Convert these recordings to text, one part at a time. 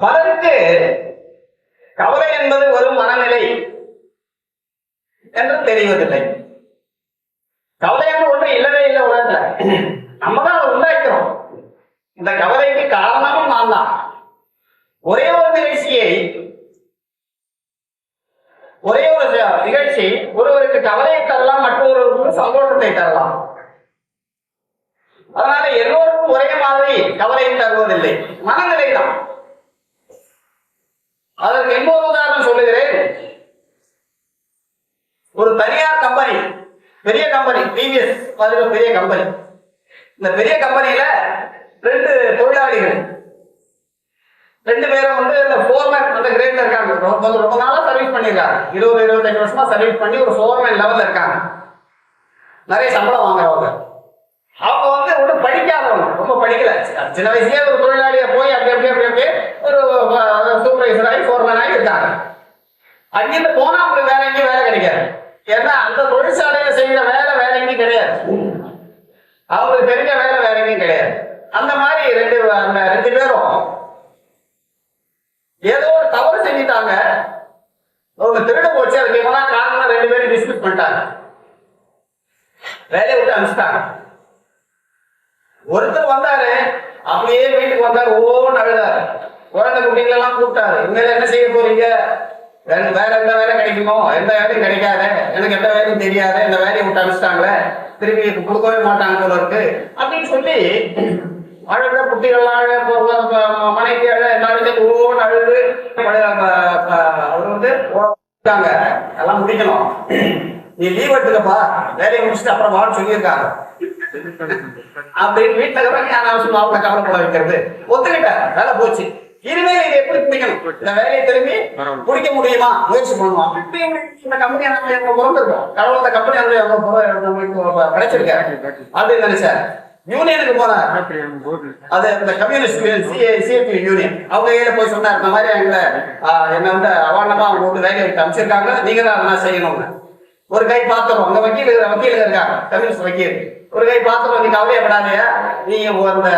பலருக்கு கவலை என்பது ஒரு மனநிலை என்று தெரிவதில்லை. கவலை என்று ஒன்று இல்லவே இல்லை உலகத்துல நம்ம தான் உண்டாக்கிறோம். இந்த கவலைக்கு காரணமும் நான் தான். ஒரே ஒரு நிகழ்ச்சியை ஒரே ஒரு நிகழ்ச்சி ஒருவருக்கு கவலையை தரலாம் மற்றொருவருக்கு சந்தோஷத்தை தரலாம். அதனால எல்லோருக்கும் ஒரே மாதிரி கவலையை தருவதில்லை. மனநிலை தான். அதற்கு இன்னொரு உதாரணம் சொல்லுகிறேன். ஒரு தனியார் கம்பெனி பெரிய கம்பெனி டிவிஎஸ் மாதிரி பெரிய கம்பெனி இந்த பெரிய கம்பெனியில ரெண்டு தொழிலாளிகள். ரெண்டு பேரும் வந்து இந்த ஃபோர்மேன் அந்த கிரேட்ல இருக்காங்க. ரொம்ப ரொம்ப நாளா சர்வீஸ் பண்ணிருக்காங்க இருபது இருபத்தஞ்சு வருஷமா சர்வீஸ் பண்ணி ஒரு ஃபோர்மேன் லெவல்ல இருக்காங்க. நிறைய சம்பளம் வாங்குறவங்க. அவங்க வந்து ஒன்றும் படிக்காதவங்க. ரொம்ப படிக்கல. சின்ன வயசுலயே ஒரு தொழிலாளியை போய் அப்படி அப்படி அப்படி அப்படியே ஆகி அங்கிருந்து போனா அவங்களுக்கு வேற எங்கேயும் வேலை கிடைக்காது. ஏன்னா அந்த தொழிற்சாலையில செய்யற வேலை வேற எங்கேயும் கிடையாது. அவங்களுக்கு தெரிஞ்ச வேலை வேற எங்கேயும் கிடையாது. அந்த மாதிரி ரெண்டு அந்த ரெண்டு பேரும் ஏதோ ஒரு தவறு செஞ்சுட்டாங்க. அவங்க திருட போச்சு. அதுக்கு எவ்வளோ காரணம் ரெண்டு பேரும் டிஸ்கஸ் பண்ணிட்டாங்க. வேலையை விட்டு அனுப்பிச்சிட்டாங்க. ஒருத்தர் வந்தாரு. அப்படியே வீட்டுக்கு வந்தாரு. ஓன்னு அழுதாரு. குழந்தை குட்டிங்களை எல்லாம் கூப்பிட்டாரு. இனிமேல் என்ன செய்ய போறீங்க? வேற வேற எந்த வேலை கிடைக்குமோ? எந்த வேலையும் கிடைக்காத. எனக்கு எந்த வேலையும் தெரியாத. இந்த வேலையை விட்டு அனுப்பிச்சிட்டாங்களே. திருப்பி கொடுக்கவே மாட்டாங்க போல இருக்கு. அப்படின்னு சொல்லி அழுத குட்டிகள் அழ மனைவி அழ எல்லாரும் சேர்ந்து ஓன்னு அழுது அவர் வந்து ஓட்டாங்க எல்லாம் முடிக்கணும். நீ லீவ் எடுத்துக்கப்பா. வேலையை முடிச்சுட்டு அப்புறம் வான்னு சொல்லியிருக்காங்க. அப்படின்னு வீட்டுல இருக்கிறவங்க அனாவசியமா அவங்கள கவலைப்பட வைக்கிறது. ஒத்துக்கிட்ட வேலை போச்சு. இனிமேல் இதை எப்படி பிடிக்கணும்? இந்த வேலையை திரும்பி பிடிக்க முடியுமா? முயற்சி பண்ணுவோம் இந்த கம்பெனி நம்ம எங்க பிறந்திருக்கோம் கடவுள் இந்த கம்பெனி நம்மளுக்கு கிடைச்சிருக்க அப்படின்னு நினைச்சார் யூனியனுக்கு போனார் அது இந்த கம்யூனிஸ்ட் சிஎபி யூனியன் அவங்க கையில போய் சொன்னார் இந்த மாதிரி எங்களை என்ன வந்து அவாண்டமா அவங்க வந்து வேலையை அமைச்சிருக்காங்க நீங்க தான் அதெல்லாம் செய்யணும்னு. ஒரு கை பாத்திரம். அந்த வக்கீல் வக்கீல் இருக்காங்க. கம்யூனிஸ்ட் வக்கீல். ஒரு கை பாத்திரம் நீ கவலையப்படாதீங்க நீங்க அந்த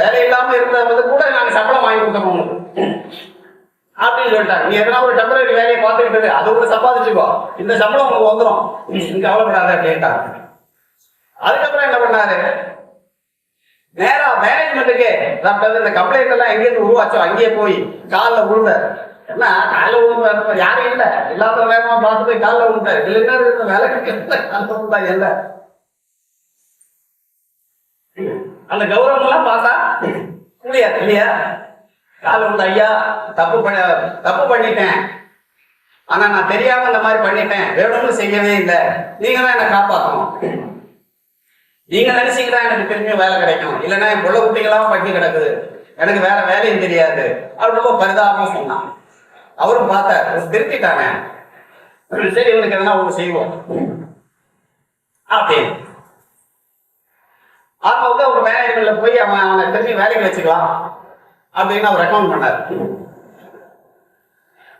வேலை இல்லாம இருந்தது கூட நாங்க சம்பளம் வாங்கி கொடுத்த போகணும் அப்படின்னு சொல்லிட்டாங்க. நீ எதனா ஒரு டெம்பரரி வேலையை பார்த்துக்கிட்டது அது கூட சம்பாதிச்சுக்கோ. இந்த சம்பளம் உங்களுக்கு வந்துடும் நீ கவலைப்படாத அப்படின்ட்டாங்க. அதுக்கப்புறம் என்ன பண்ணாரு? நேரா மேனேஜ்மெண்ட்டுக்கு நான் இந்த கம்ப்ளைண்ட் எல்லாம் எங்கேருந்து உருவாச்சோ அங்கேயே போய் காலில் விழுந்தார் என்ன காலில் விழுந்து யாரும் இல்லை. எல்லாத்த வேகமா பார்த்து போய் காலில் விழுந்தார் இதுல என்ன இருக்கு. காலில் விழுந்தா இல்லை அந்த கௌரவம் எல்லாம் பார்த்தா இல்லையா இல்லையா? காலில் விழுந்த ஐயா தப்பு பண்ண தப்பு பண்ணிட்டேன். ஆனா நான் தெரியாம இந்த மாதிரி பண்ணிட்டேன். வேணும்னு செய்யவே இல்லை. நீங்க தான் என்னை காப்பாற்றணும் நீங்க நினைச்சீங்கன்னா எனக்கு திரும்பியும் வேலை கிடைக்கும். இல்லைன்னா என் புள்ள குட்டிகளாம் பட்டி கிடக்குது. எனக்கு வேற வேலையும் தெரியாது. அவர் ரொம்ப பரிதாபமா சொன்னான். அவரும் பார்த்தார் திருத்திட்டாங்க சரி இவனுக்கு எதனா ஒண்ணு செய்வோம். அப்படின்னு. அப்ப வந்து அவர் மேனேஜ்மெண்ட்ல போய் அவன் அவனை திரும்பி வேலைக்கு வச்சுக்கலாம் அப்படின்னு அவர் ரெக்கமெண்ட் பண்ணார்.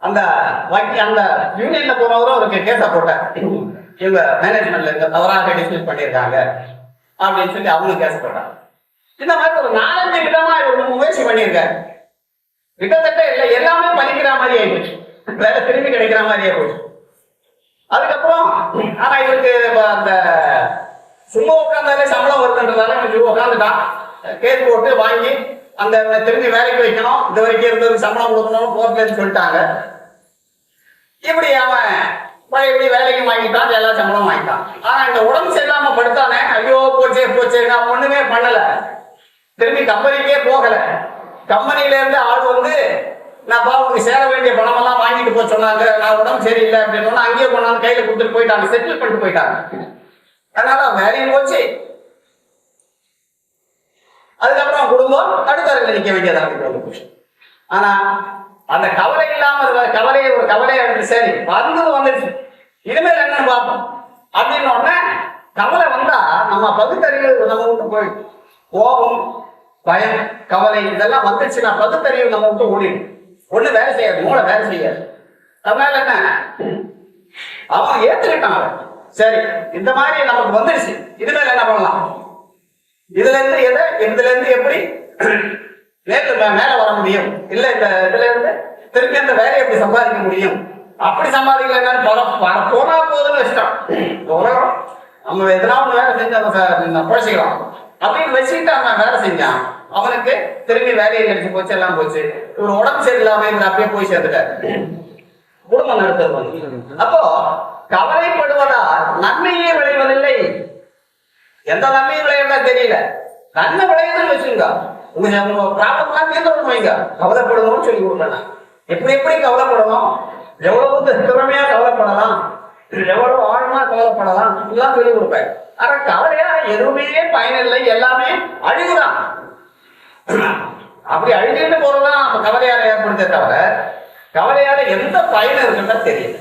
அந்த வங்கி அந்த யூனியன்ல போனவரும் அவருக்கு கேஸ போட்டார். இவங்க மேனேஜ்மெண்ட்ல இந்த தவறாக டிஸ்மிஸ் பண்ணியிருக்காங்க அப்படின்னு சொல்லி அவங்க கேஸ் போட்டாங்க. இந்த மாதிரி ஒரு நாலஞ்சு விதமா இவர் முயற்சி பண்ணியிருக்காரு. கிட்டத்தட்ட இல்லை எல்லாமே பலிக்கிற மாதிரி ஆயிடுச்சு வேலை திரும்பி கிடைக்கிற மாதிரி போச்சு. அதுக்கப்புறம் ஆனா இவருக்கு அந்த சும்மா உட்காந்தாலே சம்பளம் வருதுன்றதால இவன் உட்காந்துட்டான் கேஸ் போட்டு வாங்கி அந்த திரும்பி வேலைக்கு வைக்கணும். இது வரைக்கும் இருந்தது சம்பளம் கொடுக்கணும் போர்ட்லன்னு சொல்லிட்டாங்க. இப்படி அவன் இப்படி வேலைக்கு வாங்கிட்டான் எல்லா சம்பளம் வாங்கிட்டான். ஆனா இந்த உடம்பு சரியில்லாம படுத்தானே ஐயோ போச்சே போச்சே நான் ஒண்ணுமே பண்ணல. திரும்பி கம்பெனிக்கே போகல. கம்பெனில இருந்து ஆள் வந்து நான் பா உனக்கு சேர வேண்டிய பணமெல்லாம் வாங்கிட்டு போக சொன்னாங்க. நான் உடம்பு சரியில்லை அப்படின்னு அங்கேயே கொண்டாந்து கையில கொடுத்துட்டு போயிட்டாங்க. செட்டில் பண்ணிட்டு போயிட்டாங்க. அதனால வேலையும் போச்சு. அதுக்கப்புறம் குடும்பம் நடுத்தரத்தில் நிக்க வேண்டியதாக போச்சு ஆனா அந்த கவலை இல்லாம கவலையை ஒரு கவலையை எடுத்து சரி வந்தது வந்துச்சு இனிமேல் என்னன்னு பார்ப்போம். அப்படின்னு உடனே கவலை வந்தா நம்ம பகுத்தறிவு நம்ம விட்டு கோபம் பயம் கவலை இதெல்லாம் வந்துச்சுன்னா தெரியும் நம்ம விட்டு ஓடிடும். ஒண்ணு வேலை செய்யாது மூளை வேலை செய்யாது. அதனால என்ன? அவன் ஏத்துக்கிட்டான் சரி இந்த மாதிரி நமக்கு வந்துடுச்சு இனிமேல் என்ன பண்ணலாம்? இதுல இருந்து எதை இதுல இருந்து எப்படி? நேற்று மே- மேல வர முடியும். இல்ல இந்த இதுல இருந்து திருப்பி அந்த வேலையை எப்படி சம்பாதிக்க முடியும்? அப்படி சம்பாதிக்கலன்னா போன போனா போதுன்னு இஷ்டம் போறோம் உலகம் நம்ம எதனா ஒண்ணு வேலை செஞ்சு நம்ம ச- நம்ம பிழைச்சிக்கலாம் அப்படின்னு வச்சுக்கிட்டு அவன் வேலை செஞ்சான். அவனுக்கு திரும்பி வேலையை கிடைச்சு போச்சு எல்லாம் போச்சு. இவர் உடம்பு சரியில்லாம இவர் அப்படியே போய் சேர்ந்துட்டாரு. குடும்பம் நடத்துவது அப்போ கவலைப்படுவதால் நன்மையே விளைவதில்லை. எந்த நன்மையும் விளையாண்டா தெரியல. நன்மை விளையுதுன்னு வச்சுங்க உங்க உங்க ப்ராப்ளம்லாம் தீர்ந்து வைங்க. கவலைப்படணும்னு சொல்லி கொடுக்கலாம் எப்படி எப்படி கவலைப்படணும் எவ்வளவு திறமையா கவலைப்படலாம்? எவ்வளவு ஆழமா கவலைப்படலாம்? எல்லாம் சொல்லி கொடுப்பேன். ஆனா கவலையா எதுவுமே பயனில்லை. எல்லாமே அழிவுதான். அப்படி அழிஞ்சுட்டு போறதுதான் நம்ம கவலையால ஏற்படுத்தே தவிர கவலையால எந்த பயன் இருக்குன்னு தெரியல